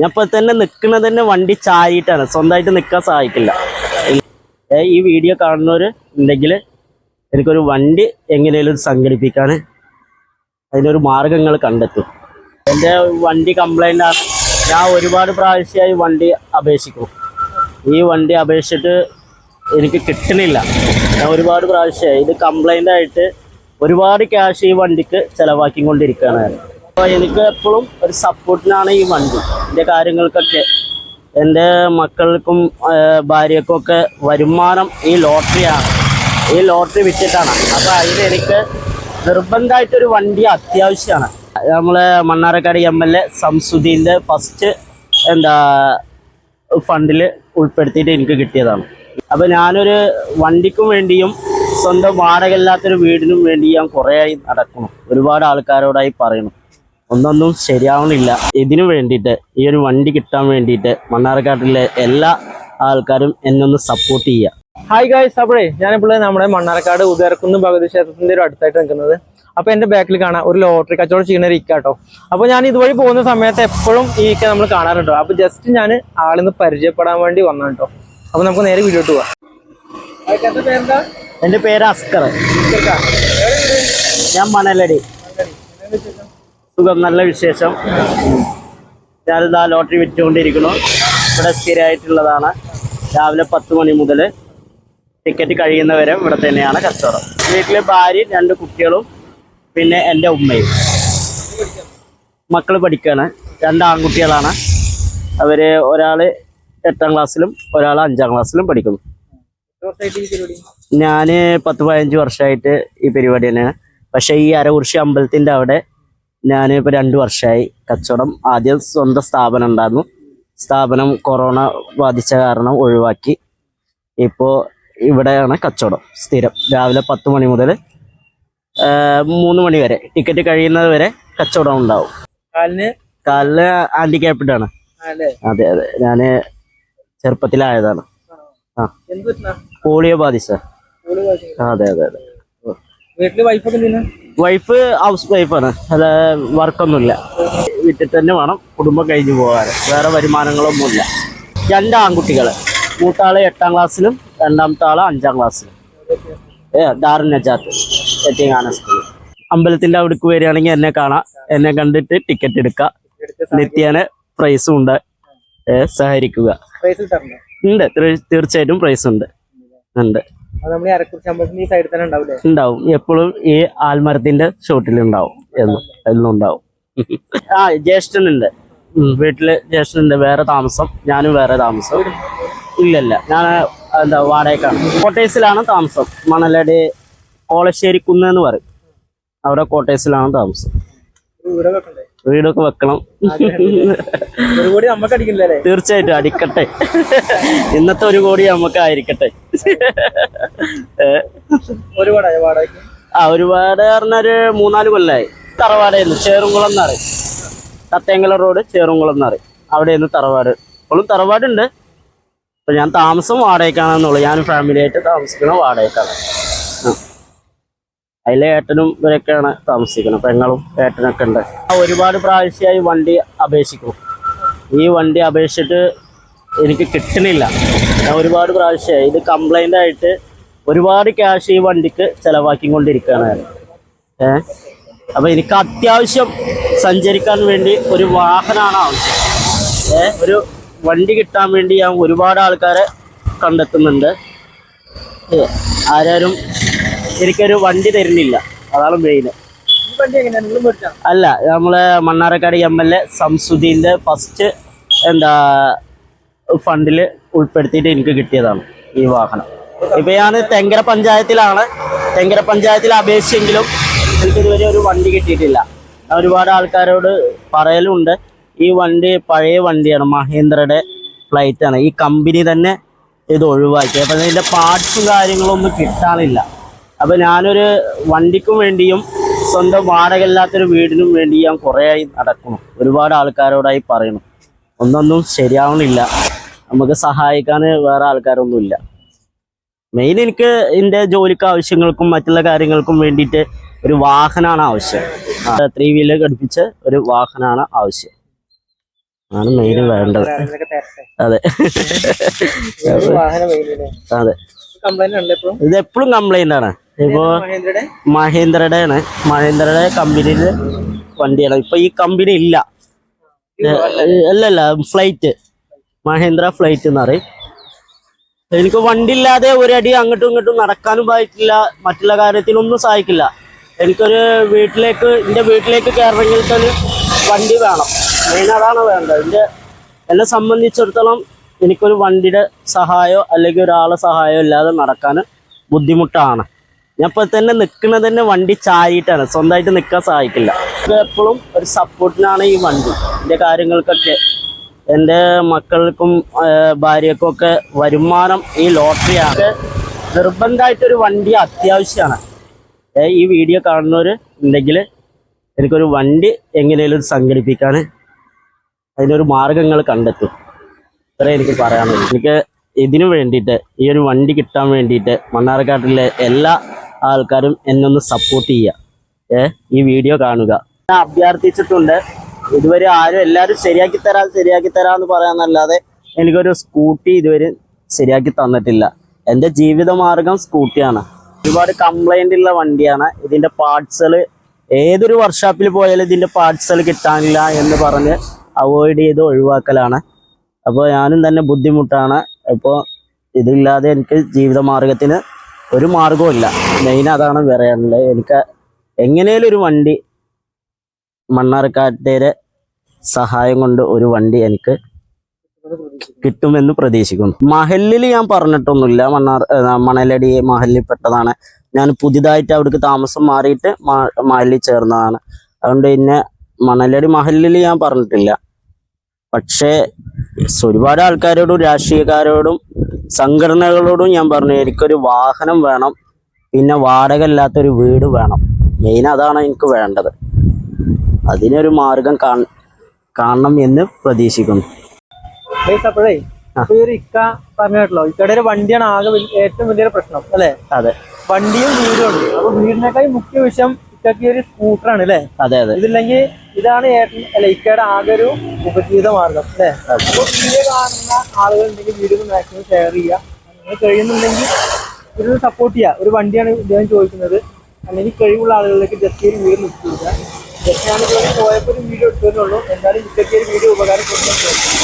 ഞാൻ ഇപ്പൊ തന്നെ നിൽക്കുന്നത് തന്നെ വണ്ടി ചാരിയിട്ടാണ്. സ്വന്തമായിട്ട് നിൽക്കാൻ സഹായിക്കില്ല. ഈ വീഡിയോ കാണുന്നവർ ഉണ്ടെങ്കിൽ എനിക്കൊരു വണ്ടി എങ്ങനെയും സംഘടിപ്പിക്കാൻ അതിനൊരു മാർഗങ്ങൾ കണ്ടെത്തും. എന്റെ വണ്ടി കംപ്ലൈന്റ് ആണ്. ഞാൻ ഒരുപാട് പ്രാവശ്യമായി വണ്ടി അപേക്ഷിക്കും. ഈ വണ്ടി അപേക്ഷിച്ചിട്ട് എനിക്ക് കിട്ടണില്ല. ഞാൻ ഒരുപാട് പ്രാവശ്യമായി ഇത് കംപ്ലൈന്റ് ആയിട്ട് ഒരുപാട് ക്യാഷ് ഈ വണ്ടിക്ക് ചിലവാക്കിക്കൊണ്ടിരിക്കുകയാണ്. അപ്പോൾ എനിക്ക് എപ്പോഴും ഒരു സപ്പോർട്ടിനാണ് ഈ വണ്ടി. എന്റെ കാര്യങ്ങൾക്കൊക്കെ എന്റെ മക്കൾക്കും ഭാര്യക്കും ഒക്കെ വരുമാനം ഈ ലോട്ടറിയാണ്. ഈ ലോട്ടറി വിറ്റിട്ടാണ്. അപ്പോൾ അതിന് എനിക്ക് നിർബന്ധമായിട്ടൊരു വണ്ടി അത്യാവശ്യമാണ്. നമ്മളെ മണ്ണാറക്കാട് എം എൽ എ സംസുദ്ദീന്റെ ഫസ്റ്റ് എന്താ ഫണ്ടിൽ ഉൾപ്പെടുത്തിയിട്ട് എനിക്ക് കിട്ടിയതാണ്. അപ്പോൾ ഞാനൊരു വണ്ടിക്കും വേണ്ടിയും സ്വന്തം വാടകയില്ലാത്തൊരു വീടിനും വേണ്ടി ഞാൻ കുറേയായി നടക്കണം ഒരുപാട് ആൾക്കാരോടായി പറയണം ഒന്നൊന്നും ശരിയാവണില്ല. ഇതിനു വേണ്ടിയിട്ട് ഈ ഒരു വണ്ടി കിട്ടാൻ വേണ്ടിയിട്ട് മണ്ണാർക്കാട്ടിലെ എല്ലാ ആൾക്കാരും എന്നെ ഒന്ന് സപ്പോർട്ട് ചെയ്യുക. ഹായ് ഗായ്സ് അപ്പോഴേ ഞാനിപ്പോൾ നമ്മുടെ മണ്ണാർക്കാട് ഉദയർക്കുന്ന് ഭഗവതി ക്ഷേത്രത്തിന്റെ ഒരു അടുത്തായിട്ട് നിൽക്കുന്നത്. അപ്പൊ എന്റെ ബാക്കിൽ കാണാം ഒരു ലോട്ടറി കച്ചവടം ചെയ്യുന്ന ഒരു ഇക്ക കേട്ടോ അപ്പൊ ഞാൻ ഇതുവഴി പോകുന്ന സമയത്ത് എപ്പോഴും ഈ ഇക്ക നമ്മൾ കാണാറുണ്ടോ. അപ്പൊ ജസ്റ്റ് ഞാൻ ആളിന്ന് പരിചയപ്പെടാൻ വേണ്ടി വന്നു കേട്ടോ അപ്പൊ നമുക്ക് നേരെ വീഡിയോട്ട് പോവാം. എന്റെ പേര് അസ്കർ. ഞാൻ മണലടി. സുഖം നല്ല വിശേഷം. ഞാനിതാ ലോട്ടറി വിറ്റുകൊണ്ടിരിക്കുന്നു. ഇവിടെ സ്ഥിരമായിട്ടുള്ളതാണ്. രാവിലെ പത്ത് മണി മുതൽ ടിക്കറ്റ് കഴിയുന്നവരെ ഇവിടെ തന്നെയാണ് കച്ചവടം. വീട്ടിലെ ഭാര്യയും രണ്ട് കുട്ടികളും പിന്നെ എന്റെ ഉമ്മയും. മക്കൾ പഠിക്കുകയാണ് രണ്ട് ആൺകുട്ടികളാണ്. അവർ ഒരാൾ എട്ടാം ക്ലാസ്സിലും ഒരാൾ അഞ്ചാം ക്ലാസ്സിലും പഠിക്കുന്നു. ഞാൻ പത്ത് പതിനഞ്ച് വർഷമായിട്ട് ഈ പരിപാടി തന്നെയാണ്. പക്ഷേ ഈ അരകുറിശി അമ്പലത്തിന്റെ അവിടെ ഞാൻ ഇപ്പോൾ രണ്ട് വർഷമായി കച്ചവടം ആദ്യം സ്വന്തം സ്ഥാപനം ഉണ്ടായിരുന്നു. സ്ഥാപനം കൊറോണ ബാധിച്ച കാരണം ഒഴിവാക്കി. ഇപ്പോൾ ഇവിടെയാണ് കച്ചവടം സ്ഥിരം. രാവിലെ പത്ത് മണി മുതൽ മൂന്ന് മണി വരെ. ടിക്കറ്റ് കഴിയുന്നത് വരെ കച്ചവടം ഉണ്ടാവും. കാലിന്? കാലിന് ഹാൻഡിക്യാപ്ഡ് ആണ്. അതെ അതെ. ഞാൻ ചെറുപ്പത്തിലായതാണ്. ആ. പോളിയോ ബാധിച്ച അതെ അതെ അതെ. വീട്ടിൽ വൈഫൊക്കെ എന്തിനാ? വൈഫ് ഹൗസ് വൈഫാണ് അല്ല വർക്കൊന്നുമില്ല വീട്ടിൽ തന്നെ വേണം. കുടുംബം കഴിഞ്ഞു പോകാൻ. വേറെ വരുമാനങ്ങളൊന്നുമില്ല. രണ്ട് ആൺകുട്ടികൾ മൂത്താൾ എട്ടാം ക്ലാസ്സിലും രണ്ടാമത്തെ ആൾ അഞ്ചാം ക്ലാസ്സിലും. ഏ ദാറുൻ നജാത്ത്. എത്തിങ്ങാന സ്കൂൾ അമ്പലത്തിന്റെ അവിടേക്ക് വരികയാണെങ്കിൽ എന്നെ കാണാം. എന്നെ കണ്ടിട്ട് ടിക്കറ്റ് എടുക്കുക. നിത്യേന പ്രൈസും ഉണ്ട്. സഹകരിക്കുക. ഉണ്ട്. തീർച്ചയായിട്ടും പ്രൈസ് ഉണ്ട്. ഉണ്ട്. നമ്മുടെ അരക്കുറിച്ച് അമ്പലത്തിന്റെ ഈ സൈഡിൽ തന്നെ ഉണ്ടാവില്ലേ ഉണ്ടാവും. എപ്പോഴും ഈ ആൽമരത്തിന്റെ ഷോട്ടിൽ ഉണ്ടാവും എന്നും എന്നും ഉണ്ടാവും. ആ ജ്യേഷ്ഠനുണ്ട്. വീട്ടിൽ ജ്യേഷ്ഠനുണ്ട്. വേറെ താമസം. ഞാനും വേറെ താമസം. ഇല്ലല്ല. ഞാൻ എന്താ വാടകയ്ക്കാണ് കോട്ടേഴ്സിലാണ് താമസം. മണലടി കോളശ്ശേരി കുന്ന് എന്ന് പറയും. അവിടെ കോട്ടേഴ്സിലാണ് താമസം. വീടൊക്കെ വീടൊക്കെ വെക്കണം. തീർച്ചയായിട്ടും അടിക്കട്ടെ. ഇന്നത്തെ ഒരു കോടി നമുക്ക് ആയിരിക്കട്ടെ ആ ഒരുപാട് പറഞ്ഞൊരു മൂന്നാൽ കൊല്ലായി. തറവാടായിരുന്നു ചേറുംകുളം എന്ന് പറയും. തത്തേങ്കല റോഡ് ചേറുംകുളം എന്ന് പറയും. അവിടെയായിരുന്നു തറവാട്. ഇപ്പോഴും തറവാടുണ്ട്. ഇപ്പൊ ഞാൻ താമസം വാടകയ്ക്കാണെന്നുള്ളു. ഞാൻ ഫാമിലി ആയിട്ട് താമസിക്കണ വാടകയ്ക്കാണ്. ആ. അതിലെ ഏട്ടനും ഇവരൊക്കെയാണ് താമസിക്കുന്നത്. പെങ്ങളും ഏട്ടനൊക്കെ ഉണ്ട്. ഒരുപാട് പ്രാവശ്യമായി വണ്ടി അപേക്ഷിക്കും ഈ വണ്ടി അപേക്ഷിച്ചിട്ട് എനിക്ക് കിട്ടണില്ല. ഞാൻ ഒരുപാട് പ്രാവശ്യമായി ഇത് കംപ്ലൈന്റ് ആയിട്ട് ഒരുപാട് ക്യാഷ് ഈ വണ്ടിക്ക് ചിലവാക്കിക്കൊണ്ടിരിക്കുകയാണ് ഏ? അപ്പോൾ എനിക്ക് അത്യാവശ്യം സഞ്ചരിക്കാൻ വേണ്ടി ഒരു വാഹനമാണ് ആവശ്യം. ഏ? ഒരു വണ്ടി കിട്ടാൻ വേണ്ടി ഞാൻ ഒരുപാട് ആൾക്കാരെ കണ്ടെത്തുന്നുണ്ട്. ആരും എനിക്കൊരു വണ്ടി തരുന്നില്ല. അതാണ് മെയിൻ അല്ല നമ്മളെ മണ്ണാറക്കാട് എം എൽ എ സംസുദ്ദീന്റെ ഫസ്റ്റ് എന്താ ഫണ്ടിൽ ഉൾപ്പെടുത്തിയിട്ട് എനിക്ക് കിട്ടിയതാണ് ഈ വാഹനം. ഇപ്പൊ ഞാൻ തെങ്കര പഞ്ചായത്തിലാണ്. തെങ്കര പഞ്ചായത്തിൽ അപേക്ഷിച്ചെങ്കിലും എനിക്ക് ഇതുവരെ ഒരു വണ്ടി കിട്ടിയിട്ടില്ല. ഒരുപാട് ആൾക്കാരോട് പറയലുണ്ട്. ഈ വണ്ടി പഴയ വണ്ടിയാണ് മഹേന്ദ്രയുടെ ഫ്ലൈറ്റാണ് ആണ്. ഈ കമ്പനി തന്നെ ഇത് ഒഴിവാക്കി. അപ്പം ഇതിന്റെ പാർട്സും കാര്യങ്ങളൊന്നും കിട്ടാനില്ല അപ്പം ഞാനൊരു വണ്ടിക്കും വേണ്ടിയും സ്വന്തം വാടകയില്ലാത്തൊരു വീടിനും വേണ്ടി ഞാൻ കുറേയായി നടക്കണം ഒരുപാട് ആൾക്കാരോടായി പറയണം ഒന്നൊന്നും ശരിയാവണില്ല. നമുക്ക് സഹായിക്കാൻ വേറെ ആൾക്കാരൊന്നുമില്ല. മെയിൻ എനിക്ക് എന്റെ ജോലിക്ക് ആവശ്യങ്ങൾക്കും മറ്റുള്ള കാര്യങ്ങൾക്കും വേണ്ടിയിട്ട് ഒരു വാഹനമാണ് ആവശ്യം. ത്രീ വീലർ ഘടിപ്പിച്ച് ഒരു വാഹനമാണ് ആവശ്യം. ആണ് മെയിൻ വേണ്ടത്. അതെ. അതെ. ഇത് എപ്പോഴും കംപ്ലൈന്റ് ആണ്. ഇപ്പോ മഹേന്ദ്രയുടെ? ആണ് മഹേന്ദ്രയുടെ കമ്പനിയിൽ വണ്ടിയാണ്. ഇപ്പൊ ഈ കമ്പനി ഇല്ല. അല്ലല്ല ഫ്ലൈറ്റ് മഹേന്ദ്ര ഫ്ലൈറ്റ് എന്ന് പറയും. എനിക്ക് വണ്ടി ഇല്ലാതെ ഒരടി അങ്ങോട്ടും ഇങ്ങോട്ടും നടക്കാനും പറ്റില്ല മറ്റുള്ള കാര്യത്തിനൊന്നും സഹായിക്കില്ല. എനിക്കൊരു വീട്ടിലേക്ക് എന്റെ വീട്ടിലേക്ക് കയറണമെങ്കിൽ തന്നെ വണ്ടി വേണം. മെയിൻ അതാണ് വേണ്ടത്. എന്റെ എന്നെ സംബന്ധിച്ചിടത്തോളം എനിക്കൊരു വണ്ടിയുടെ സഹായമോ അല്ലെങ്കിൽ ഒരാളെ സഹായമോ ഇല്ലാതെ നടക്കാൻ ബുദ്ധിമുട്ടാണ്. ഞാൻ ഇപ്പോൾ തന്നെ നിൽക്കുന്നത് തന്നെ വണ്ടി ചാരിയിട്ടാണ്. സ്വന്തമായിട്ട് നിൽക്കാൻ സഹായിക്കില്ല. എപ്പോഴും ഒരു സപ്പോർട്ടിനാണ് ഈ വണ്ടി. എന്റെ കാര്യങ്ങൾക്കൊക്കെ എന്റെ മക്കൾക്കും ഭാര്യക്കും ഒക്കെ വരുമാനം ഈ ലോട്ടറിയാണ് നിർബന്ധമായിട്ടൊരു വണ്ടി അത്യാവശ്യമാണ്. ഈ വീഡിയോ കാണുന്നവർ ഉണ്ടെങ്കിൽ എനിക്കൊരു വണ്ടി എങ്ങനെയും സംഘടിപ്പിക്കാൻ അതിനൊരു മാർഗങ്ങൾ കണ്ടെത്തും. ഇത്രേ എനിക്ക് പറയാനുള്ളൂ. എനിക്ക് ഇതിനു വേണ്ടിയിട്ട് ഈ ഒരു വണ്ടി കിട്ടാൻ വേണ്ടിയിട്ട് മണ്ണാർക്കാട്ടിലെ എല്ലാ ആൾക്കാരും എന്നെ ഒന്ന് സപ്പോർട്ട് ചെയ്യുക ഏ ഈ വീഡിയോ കാണുക. ഞാൻ അഭ്യർത്ഥിച്ചിട്ടുണ്ട് ഇതുവരെ ആരും എല്ലാവരും ശരിയാക്കി തരാം ശരിയാക്കി തരാമെന്ന് പറയാന്നല്ലാതെ എനിക്കൊരു സ്കൂട്ടി ഇതുവരെ ശരിയാക്കി തന്നിട്ടില്ല. എന്റെ ജീവിതമാർഗം സ്കൂട്ടിയാണ് ഒരുപാട് കംപ്ലൈന്റ് ഉള്ള വണ്ടിയാണ്. ഇതിന്റെ പാർട്സുകൾ ഏതൊരു വർക്ക്ഷോപ്പിൽ പോയാലും ഇതിന്റെ പാർട്സുകൾ കിട്ടാനില്ല എന്ന് പറഞ്ഞ് അവോയ്ഡ് ചെയ്ത് ഒഴിവാക്കലാണ്. അപ്പോൾ ഞാനും തന്നെ ബുദ്ധിമുട്ടാണ്. ഇപ്പോൾ ഇതില്ലാതെ എനിക്ക് ജീവിതമാർഗത്തിന് ഒരു മാർഗവും മെയിൻ അതാണ് പറയാനുള്ളത്. എനിക്ക് എങ്ങനെയും ഒരു വണ്ടി മണ്ണാർക്കാട്ടേരെ സഹായം കൊണ്ട് ഒരു വണ്ടി എനിക്ക് കിട്ടുമെന്ന് പ്രതീക്ഷിക്കുന്നു. മഹലിൽ ഞാൻ പറഞ്ഞിട്ടൊന്നുമില്ല. മണ്ണാർ മണലടി മഹലിൽ പെട്ടതാണ്. ഞാൻ പുതിയതായിട്ട് അവിടേക്ക് താമസം മാറിയിട്ട് മഹലിൽ ചേർന്നതാണ്. അതുകൊണ്ട് പിന്നെ മണലടി മഹലിൽ ഞാൻ പറഞ്ഞിട്ടില്ല. പക്ഷേ ഒരുപാട് ആൾക്കാരോടും രാഷ്ട്രീയക്കാരോടും സംഘടനകളോടും ഞാൻ പറഞ്ഞു എനിക്കൊരു വാഹനം വേണം. പിന്നെ വാടക ഇല്ലാത്തൊരു വീട് വേണം. മെയിൻ അതാണ് എനിക്ക് വേണ്ടത്. അതിനൊരു മാർഗം കാണ് കാണണം എന്ന് പ്രതീക്ഷിക്കുന്നു. അപ്പോഴേ ഒരു ഇക്ക പറഞ്ഞിട്ടുള്ളൂ ഇക്കയുടെ ഒരു വണ്ടിയാണ് ആകെ ഏറ്റവും വലിയൊരു പ്രശ്നം അല്ലേ? അതെ. വണ്ടിയും വീടും ഉണ്ട്. അപ്പൊ വീടിനേക്കാൾ മുഖ്യ വിഷയം ഇക്കക്ക് ഈ ഒരു സ്കൂട്ടറാണ് അല്ലേ? അതെ അതെ. ഇതില്ലെങ്കിൽ ഇതാണ് ഏട്ടൻ അല്ല ഇക്കയുടെ ആകെ ഒരു ഉപജീവിത മാർഗം അല്ലേ? അപ്പൊ വീഡിയോ കാണുന്ന ആളുകൾ ഉണ്ടെങ്കിൽ വീഡിയോ മാക്സിമം ഷെയർ ചെയ്യുക. അങ്ങനെ കഴിയുന്നുണ്ടെങ്കിൽ ഇതിന് സപ്പോർട്ട് ചെയ്യുക ഒരു വണ്ടിയാണ് ഇദ്ദേഹം ചോദിക്കുന്നത്. അല്ലെങ്കിൽ കഴിവുള്ള ആളുകളിലേക്ക് ജസ്റ്റ് ഒരു വീഡിയോ നിൽക്കുക ജസ്റ്റ് ഞാൻ ഇതുവരെ പോയപ്പോൾ ഒരു വീഡിയോ എടുത്തതേ ഉള്ളൂ. എന്തായാലും ഇത്തരത്തിൽ ഒരു വീഡിയോ ഉപകാരപ്പെടുന്നു